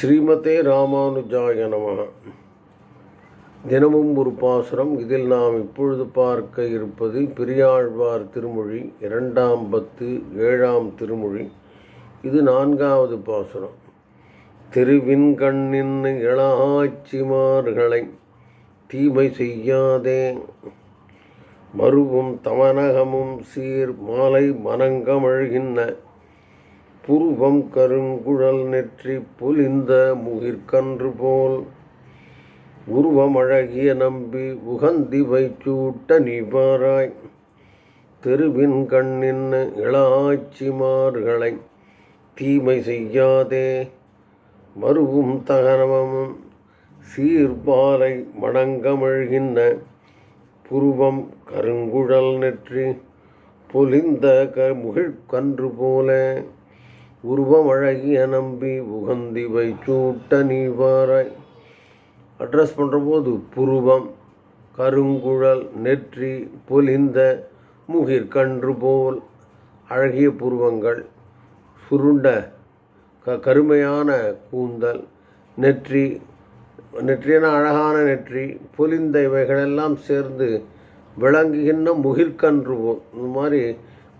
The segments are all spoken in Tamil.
ஸ்ரீமதே ராமானுஜாய நம. தினமும் ஒரு பாசுரம் இதில் நாம் இப்பொழுது பார்க்க இருப்பது பெரியாழ்வார் திருமொழி இரண்டாம் பத்து ஏழாம் திருமொழி. இது நான்காவது பாசுரம். திருவின்கண்ணின் இளாச்சிமார்களை தீமை செய்யாதே. மருவும் தமனகமும் சீர் மாலை மனங்கமழ்கின்ற புருவம் கருங்குழல் நெற்றி பொலிந்த முகிற்கன்று போல். உருவமழகிய நம்பி உகந்தி வைச்சூட்ட நிவாராய். தெருவின் கண்ணின் இளாச்சிமார்களை தீமை செய்யாதே. மருவும் தகனமும் சீர்பாலை மணங்கமழ்கின்ற புருவம் கருங்குழல் நெற்றி பொலிந்த க முகிழ்கன்று போல. உருவம் அழகிய நம்பி உகந்தி வைச்சூட்ட நீவாராய் அட்ரஸ் பண்ணுற போது புருவம் கருங்குழல் நெற்றி பொலிந்த முகிற்கன்று போல் அழகிய புருவங்கள். சுருண்ட க கருமையான கூந்தல் நெற்றி நெற்றியான அழகான நெற்றி பொலிந்த இவைகளெல்லாம் சேர்ந்து விளங்குகின்ற முகிற்கன்று போல். இந்த மாதிரி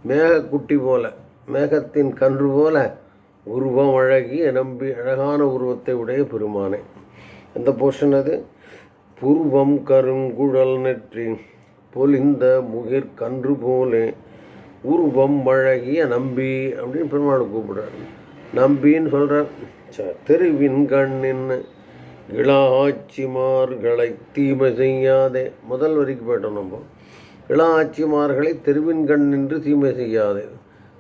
மேகக்குட்டி போல. மேகத்தின் கன்று போல உருவம் அழகி நம்பி அழகான உருவத்தை உடைய பெருமானே. எந்த போர்ஷன் அது? பூர்வம் கருங்குழல் நெற்றி பொலிந்த முகிர் கன்று போலே உருவம் அழகிய நம்பி அப்படின்னு பெருமாள் கூப்பிடுறாரு. நம்பின்னு சொல்கிறார் தெருவின் கண்ணின் இளாச்சிமார்களை தீமை செய்யாதே. முதல் வரிக்கு போயிட்டோம் நம்ம. இளாச்சிமார்களை தெருவின் கண் நின்று தீமை செய்யாதே.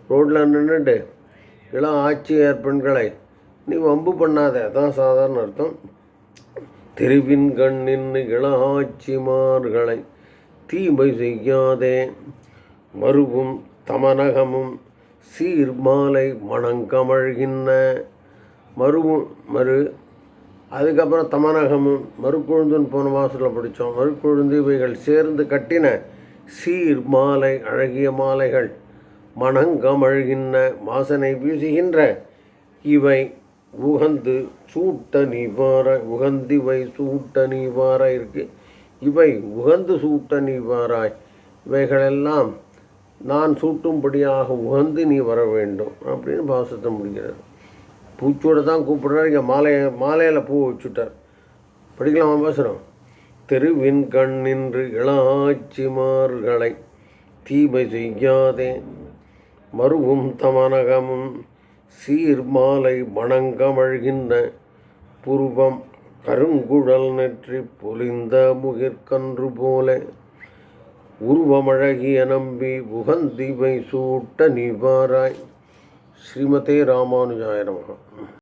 ரோட்டில் நின்றுட்டு இளம் ஆட்சியர் பெண்களை நீ வம்பு பண்ணாத. அதான் சாதாரண அர்த்தம். தெருவின் கண்ணின் இளாட்சிமார்களை ஆட்சிமார்களை தீமை செய்யாதே. மருவும் தமனகமும் சீர்மாலை மணங்கமழ்கின்ற மருவும் மறு அதுக்கப்புறம் தமனகமும் மறுக்குழுந்துன்னு போன மாதத்தில் படித்தோம். மறுக்குழுந்து இவைகள் சேர்ந்து கட்டின சீர் மாலை அழகிய மாலைகள். மணங்கமழ்கின்ற வாசனை வீசுகின்ற இவை உகந்து சூட்ட நீவார உகந்திவை சூட்ட நீவார இருக்கு. இவை உகந்து சூட்ட நீவாராய். இவைகளெல்லாம் நான் சூட்டும்படியாக உகந்து நீ வர வேண்டும் அப்படின்னு பாசத்தை முடிக்கிறார். பூச்சோடு தான் கூப்பிடுறாரு. இங்கே மாலையை மாலையில் பூ வச்சுட்டார். படிக்கலாமா பேசுகிறோம் தெருவின் கண் நின்று இளாச்சிமார்களை தீமை செய்யாதே. மருவும் தமனகமும் சீர்மாலை மணங்கமழ்கின்ற புருவம் கருங்குழல் நெற்றி பொலிந்த முகிற்கன்று போல. உருவமழகிய நம்பி உகந்திவை சூட்ட நிவாராய். ஸ்ரீமதே ராமானுஜாய நமகா.